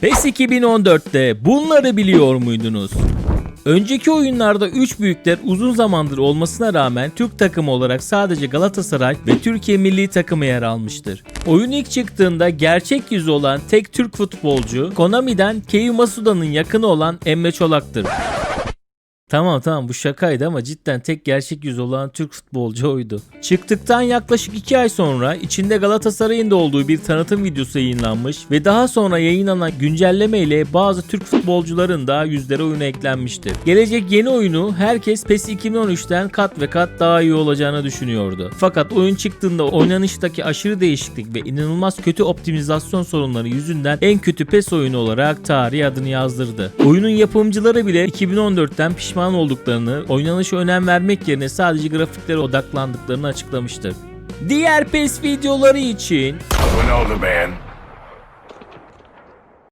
PES 2014'te bunları biliyor muydunuz? Önceki oyunlarda 3 büyükler uzun zamandır olmasına rağmen Türk takımı olarak sadece Galatasaray ve Türkiye milli takımı yer almıştır. Oyun ilk çıktığında gerçek yüzü olan tek Türk futbolcu Konami'den Keiyu Masuda'nın yakını olan Emre Çolak'tır. Tamam tamam bu şakaydı ama cidden tek gerçek yüz olan Türk futbolcu oydu. Çıktıktan yaklaşık 2 ay sonra içinde Galatasaray'ın da olduğu bir tanıtım videosu yayınlanmış ve daha sonra yayınlanan güncelleme ile bazı Türk futbolcuların da yüzleri oyuna eklenmiştir. Gelecek yeni oyunu herkes PES 2013'ten kat ve kat daha iyi olacağını düşünüyordu. Fakat oyun çıktığında oynanıştaki aşırı değişiklik ve inanılmaz kötü optimizasyon sorunları yüzünden en kötü PES oyunu olarak tarihe adını yazdırdı. Oyunun yapımcıları bile 2014'ten pişman olduklarını, oynanışa önem vermek yerine sadece grafiklere odaklandıklarını açıklamıştır. Diğer PES videoları için Abone olun beğen.